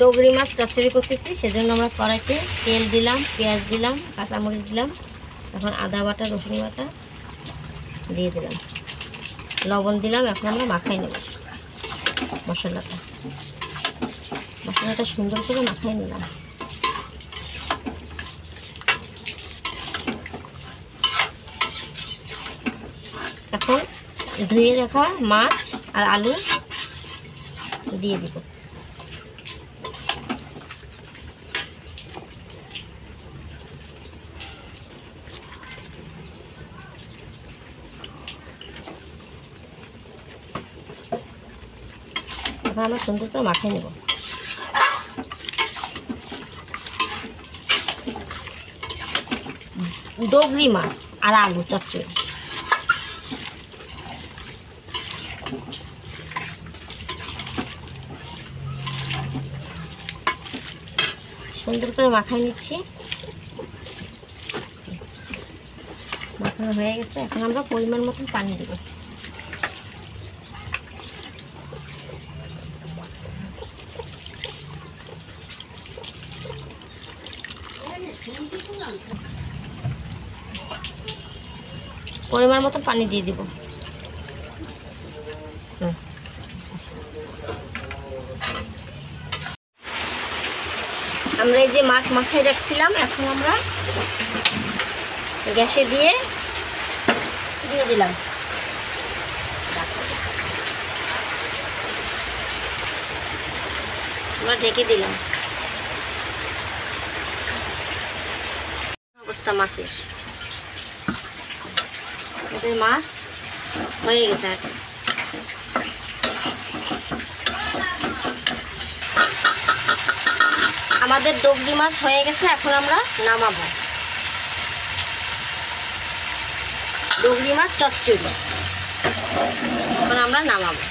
ডগরি মাছ চচ্চড়ি করতেছি, সেজন্য আমরা কড়াইতে তেল দিলাম, পেঁয়াজ দিলাম, কাঁচামরিচ দিলাম, এখন আদা বাটা, রসুন বাটা দিয়ে দিলাম। লবণ দিলাম, এখন আমরা মাখাই নেব মশলাটা। মশলাটা সুন্দর করে মাখাই নিলাম। এখন ধুয়ে রাখা মাছ আর আলু দিয়ে দিব। আমরা সুন্দর করে মাখিয়ে নেব। ডগরি মাছ আর আলু চচ্চড়ি। সুন্দর করে মাখাই নিচ্ছি। মাখানো হয়ে গেছে, এখন আমরা পরিমাণ মতন পানি দেবো। পরিমাণ মতো পানি দিয়ে দিব। আমরা এই যে মাছ মাথায় রাখছিলাম, এখন আমরা গ্যাসে দিয়ে দিয়ে দিলাম। আমরা ঢেকে দিলাম। অবস্থা মাছের। মাছ হয়ে গেছে আর আমাদের ডগরি মাছ হয়ে গেছে, এখন আমরা নামাবো। ডগরি মাছ, চচ্চড়ি। এখন আমরা নামাবো।